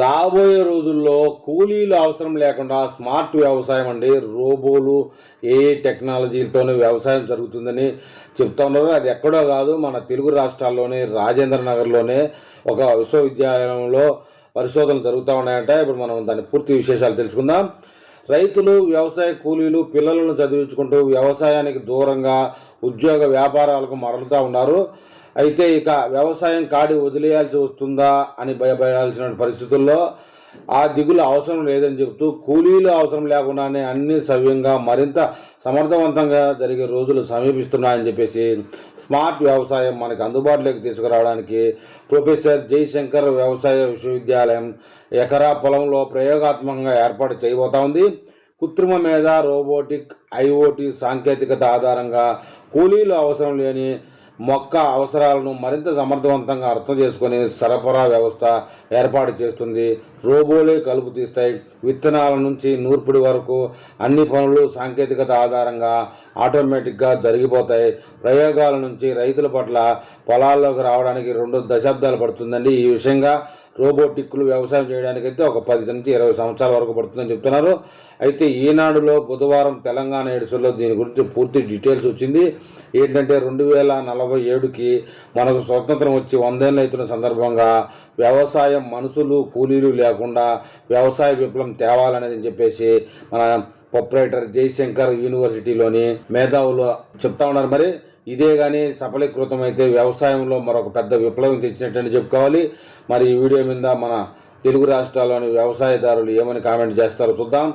రాబోయే రోజుల్లో కూలీలు అవసరం లేకుండా స్మార్ట్ వ్యవసాయం అండి. రోబోలు ఏ టెక్నాలజీలతోనే వ్యవసాయం జరుగుతుందని చెప్తా ఉన్నారు. అది ఎక్కడో కాదు మన తెలుగు రాష్ట్రాల్లోనే రాజేంద్ర నగర్లోనే ఒక విశ్వవిద్యాలయంలో పరిశోధనలు జరుగుతూ ఉన్నాయంట. ఇప్పుడు మనం దాని పూర్తి విశేషాలు తెలుసుకుందాం. రైతులు వ్యవసాయ కూలీలు పిల్లలను చదివించుకుంటూ వ్యవసాయానికి దూరంగా ఉద్యోగ వ్యాపారాలకు మరలుతూ ఉన్నారు. అయితే ఇక వ్యవసాయం కాడి వదిలేయాల్సి వస్తుందా అని భయపడాల్సిన పరిస్థితుల్లో ఆ దిగులు అవసరం లేదని చెబుతూ కూలీలు అవసరం లేకుండానే అన్ని సవ్యంగా మరింత సమర్థవంతంగా జరిగే రోజులు సమీపిస్తున్నాయని చెప్పేసి స్మార్ట్ వ్యవసాయం మనకి అందుబాటులోకి తీసుకురావడానికి ప్రొఫెసర్ జయశంకర్ వ్యవసాయ విశ్వవిద్యాలయం ఎకరా పొలంలో ప్రయోగాత్మకంగా ఏర్పాటు చేయబోతా ఉంది. కృత్రిమ మీద రోబోటిక్ ఐఓటి సాంకేతికత ఆధారంగా కూలీలు అవసరం లేని మొక్క అవసరాలను మరింత సమర్థవంతంగా అర్థం చేసుకుని సరఫరా వ్యవస్థ ఏర్పాటు చేస్తుంది. రోబోలే కలుపు తీస్తాయి. విత్తనాల నుంచి నూర్పిడి వరకు అన్ని పనులు సాంకేతికత ఆధారంగా ఆటోమేటిక్గా జరిగిపోతాయి. ప్రయోగాల నుంచి రైతుల పట్ల పొలాల్లోకి రావడానికి రెండు దశాబ్దాలు పడుతుందండి ఈ విషయంగా. రోబోటిక్లు వ్యవసాయం చేయడానికైతే ఒక పది నుంచి ఇరవై సంవత్సరాల వరకు పడుతుందని చెప్తున్నారు. అయితే ఈనాడులో బుధవారం తెలంగాణ ఎడిషన్లో దీని గురించి పూర్తి డీటెయిల్స్ వచ్చింది. ఏంటంటే రెండు వేల నలభై ఏడుకి మనకు స్వతంత్రం వచ్చి వందేళ్ళు అవుతున్న సందర్భంగా వ్యవసాయం మనుషులు కూలీలు లేకుండా వ్యవసాయ విప్లవం తేవాలనేది చెప్పేసి మన ప్రొపరేటర్ జయశంకర్ యూనివర్సిటీలోని మేధావులు చెప్తా ఉన్నారు. మరి ఇదే కానీ సఫలీకృతం అయితే వ్యవసాయంలో మరొక పెద్ద విప్లవం తెచ్చినట్టు చెప్పుకోవాలి. మరి ఈ వీడియో మీద మన తెలుగు రాష్ట్రాల్లోని వ్యవసాయదారులు ఏమని కామెంట్ చేస్తారో చూద్దాం.